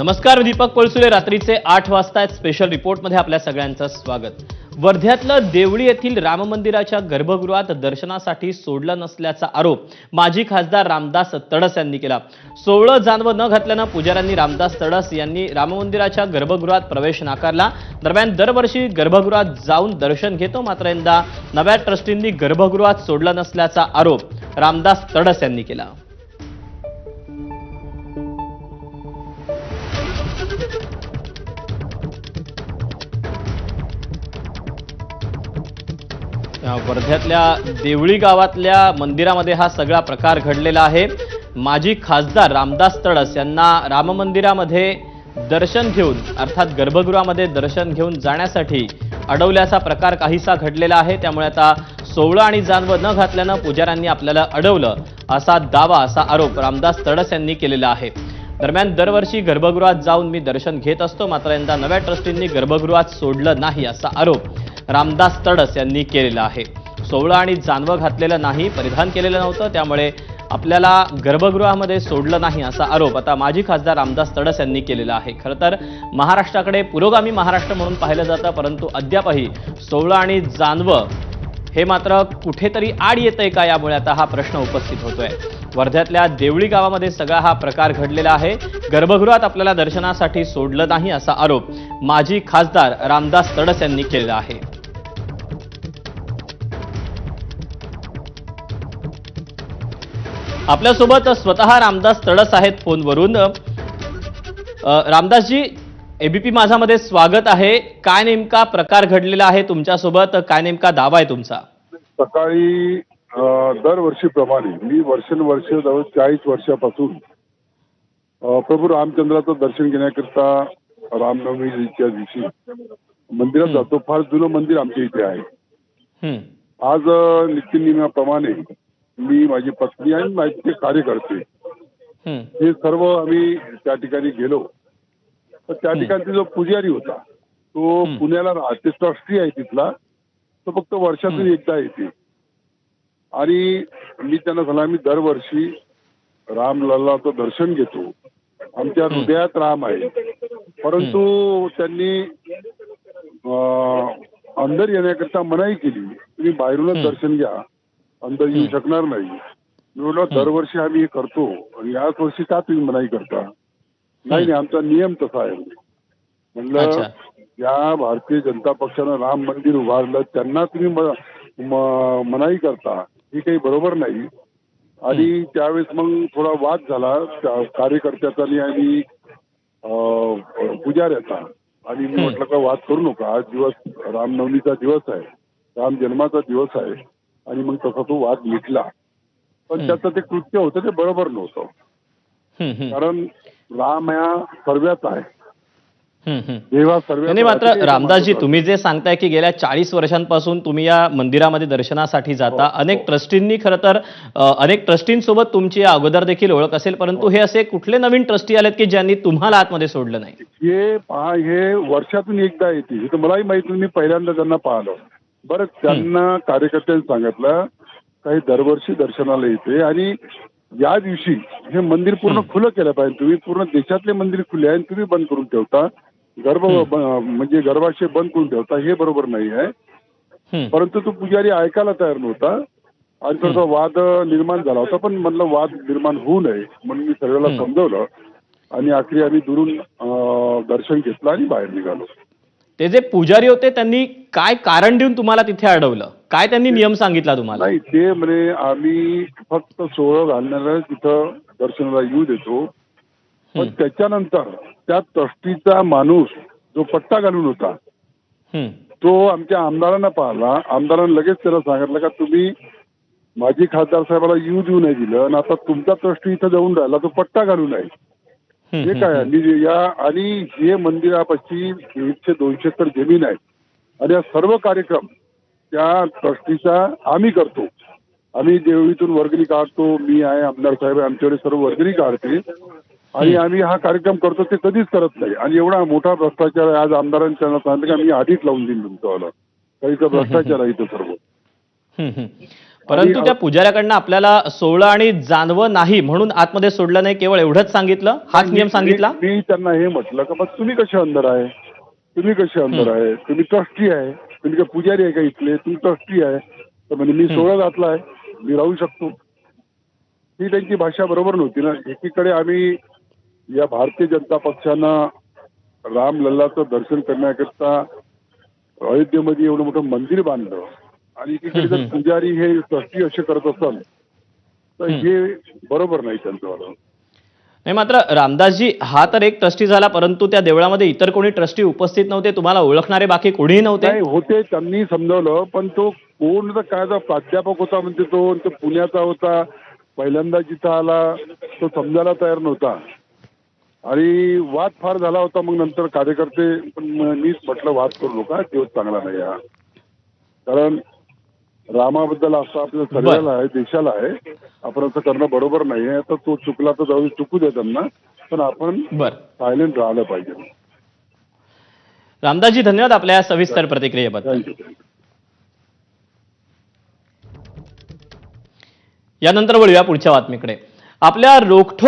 नमस्कार मी दीपक पळसुले रात्रीचे आठ वाजता स्पेशल रिपोर्टमध्ये आपल्या सगळ्यांचं स्वागत. वर्ध्यातलं देवळी येथील राम मंदिराच्या गर्भगृहात दर्शनासाठी सोडलं नसल्याचा आरोप माजी खासदार रामदास तडस यांनी केला. सोवळं जानवं न घातल्यानं पुजाऱ्यांनी रामदास तडस यांनी राम मंदिराच्या गर्भगृहात प्रवेश नाकारला. दरम्यान दरवर्षी गर्भगृहात जाऊन दर्शन घेतो मात्र यंदा नव्या ट्रस्टींनी गर्भगृहात सोडलं नसल्याचा आरोप रामदास तडस यांनी केला. वर्ध्यातल्या देवळी गावातल्या मंदिरामध्ये हा सगळा प्रकार घडलेला आहे. माजी खासदार रामदास तडस यांना राम मंदिरामध्ये दर्शन घेऊन अर्थात गर्भगृहामध्ये दर्शन घेऊन जाण्यासाठी अडवल्याचा प्रकार काहीसा घडलेला आहे. त्यामुळे आता सोवळं आणि जानवं न घातल्यानं पुजाऱ्यांनी आपल्याला अडवलं असा दावा असा आरोप रामदास तडस यांनी केलेला आहे. दरम्यान दरवर्षी गर्भगृहात जाऊन मी दर्शन घेत असतो मात्र यंदा नव्या ट्रस्टींनी गर्भगृहात सोडलं नाही असा आरोप रामदास तडस यांनी केलेलं आहे. सोवळं आणि जानवं घातलेलं नाही परिधान केलेलं नव्हतं त्यामुळे आपल्याला गर्भगृहामध्ये सोडलं नाही असा आरोप आता माजी खासदार रामदास तडस यांनी केलेला आहे. खरं तर महाराष्ट्राकडे पुरोगामी महाराष्ट्र म्हणून पाहिलं जातं परंतु अद्यापही सोवळं आणि जानवं हे मात्र कुठेतरी आड येतंय का यामुळे आता हा प्रश्न उपस्थित होतोय. वर्ध्यातल्या देवळी गावामध्ये सगळा हा प्रकार घडलेला आहे. गर्भगृहात आपल्याला दर्शनासाठी सोडलं नाही असा आरोप माजी खासदार रामदास तडस यांनी केलेला आहे. आपल्यासोबत स्वतः रामदास तडस आहेत फोनवरून. रामदासजी एबीपी माझामध्ये स्वागत आहे. काय नेमका प्रकार घडलेला आहे तुमच्यासोबत? काय नेमका दावा आहे तुमचा? सकाळी दरवर्षीप्रमाणे मी वर्षानुवर्ष जवळ चाळीस वर्षापासून प्रभू रामचंद्राचं दर्शन घेण्याकरता रामनवमीच्या दिवशी मंदिरात जातो. फार जुनं मंदिर आमच्या इथे आहे. आज नित्यनियमाप्रमाणे मी माझी पत्नी आणि माझे ते कार्यकर्ते. हं, हे सर्व आम्ही त्या ठिकाणी गेलो. तर त्या ठिकाणी जो पुजारी होता तो. पुण्याला राहते ट्रस्टी आहे तिथला. तो फक्त वर्षातून एकदा येते. आणि मी त्यांना सांगला मी दरवर्षी रामलल्लाचं दर्शन घेतो. आमच्या. हृदयात राम आहे. परंतु त्यांनी अंदर येण्याकरता मनाई केली. तुम्ही बाहेरूनच. दर्शन घ्या. अंदर येऊ. शकणार नाही. मी दरवर्षी आम्ही हे करतो आणि याच वर्षी का तुम्ही मनाई करता? नाही नाही आमचा नियम तसा आहे. म्हणलं अच्छा. या भारतीय जनता पक्षानं राम मंदिर उभारलं त्यांना तुम्ही मनाई करता ही काही बरोबर नाही. आणि त्यावेळेस मग थोडा वाद झाला त्या कार्यकर्त्याचा आणि पुजाऱ्याचा. आणि मी. म्हटलं का वाद करू नका. आज दिवस रामनवमीचा दिवस आहे. राम जन्माचा दिवस आहे. आणि मग तसा तो वाद मिटला. पण हं. त्याचं ते कृत्य होतं ते बरोबर नव्हतं. हं, हं, कारण राम या सर्व्यात आहे. हं, हं. मात्र रामदासजी तुम्ही जे सांगताय की गेल्या चाळीस वर्षांपासून तुम्ही या मंदिरामध्ये दर्शनासाठी जाता हो, अनेक हो. ट्रस्टींनी खरं तर अनेक ट्रस्टींसोबत तुमची या अगोदर देखील ओळख असेल परंतु हे. असे कुठले नवीन ट्रस्टी आलेत की ज्यांनी तुम्हाला आतमध्ये सोडलं नाही? हे पहा हे वर्षातून एकदा येते हे तर मलाही माहीत मी पहिल्यांदा त्यांना पाहिलं. बरं त्यांना कार्यकर्त्यांनी सांगितलं काही दरवर्षी दर्शनाला येते आणि या दिवशी हे मंदिर पूर्ण. खुलं केलं पाहिजे. तुम्ही पूर्ण देशातले मंदिर खुले आहे आणि तुम्ही बंद करून ठेवता. गर्भ म्हणजे गर्भाशय बंद करून ठेवता हे बरोबर नाही आहे. हं, परंतु तो पुजारी ऐकायला तयार नव्हता आणि थोडासा वाद निर्माण झाला होता पण म्हणलं वाद निर्माण होऊ नये म्हणून मी हं. समजवलं आणि आखरी आम्ही दुरून दर्शन घेतलं आणि बाहेर निघालो. ते जे पुजारी होते त्यांनी काय कारण देऊन तुम्हाला तिथे अडवलं? काय त्यांनी नियम सांगितला तुम्हाला? नाही ते म्हणे आम्ही फक्त सोहळं घालणाऱ्या तिथं दर्शनाला येऊ देतो. पण त्याच्यानंतर त्या ट्रस्टीचा माणूस जो पट्टा घालून होता तो आमच्या आमदारांना पाहिला. आमदारांना लगेच त्याला सांगितलं का तुम्ही माजी खासदार साहेबाला येऊ देऊ नाही दिलं आणि आता तुमचा ट्रस्टी इथं जाऊन राहिला तो पट्टा घालू नये हं, हे हं, काय हं. आणि या आणि हे मंदिरापाशी दीडशे दोनशे एकर जमीन आहे आणि या सर्व कार्यक्रम त्या ट्रस्टीचा आम्ही करतो. आम्ही देवळीतून वर्गणी काढतो. मी आहे आमदार साहेब आमच्याकडे सर्व वर्गणी काढते. आणि आम्ही हा कार्यक्रम करतो ते कधीच करत नाही. आणि एवढा मोठा भ्रष्टाचार आहे आज आमदारांनी त्यांना सांगितलं की आम्ही आधीच लावून देईन तुमचं काही तर भ्रष्टाचार आहे इथं सर्व. हं, हं. परंतु त्या पुजाऱ्याकडनं आपल्याला सोहळं आणि जानवं नाही म्हणून आतमध्ये सोडलं नाही केवळ एवढंच सांगितलं? हाच नियम सांगितला? मी मी त्यांना हे म्हटलं का मग तुम्ही कसे अंदर आहे? तुम्ही कसे अंदर आहे? तुम्ही ट्रस्टी आहे. तुम्ही काय पुजारी आहे का इथले तुम्ही ट्रस्टी आहे. तर म्हणजे मी सोहळा घातला आहे. मी राहू शकतो. ही त्यांची भाषा बरोबर नव्हती ना. एकीकडे आम्ही या भारतीय जनता पक्षानं रामलल्लाचं दर्शन करण्याकरता अयोध्येमध्ये एवढं मोठं मंदिर बांधलं. आणि एकीकडे जर. पुजारी हे ट्रस्टी असे करत असाल तर. हे बरोबर नाही त्यांचं नाही मात्र रामदासजी हा तर एक ट्रस्टी झाला परंतु त्या देवळामध्ये इतर कोणी ट्रस्टी उपस्थित नव्हते तुम्हाला ओळखणारे बाकी कोणीही नव्हते होते त्यांनी समजावलं पण तो कोण काय प्राध्यापक होता म्हणजे तो तो पुण्याचा होता पहिल्यांदा जिथं आला तो समजायला तयार नव्हता आणि वाद फार झाला होता मग नंतर कार्यकर्ते पण मीच म्हटलं वाद करू नका दिवस चांगला नाही हा कारण रामाबद्दल असं आपल्या सगळ्याला आहे देशाला आहे. आपण असं करणं बरोबर नाही आहे. तर तो चुकला तर जाऊ चुकू दे त्यांना. पण आपण बर. सायलेंट राहिलं पाहिजे. रामदासजी धन्यवाद आपल्या सविस्तर प्रतिक्रियेबद्दल. यानंतर वळूया पुढच्या बातमीकडे. आपल्या रोखठोक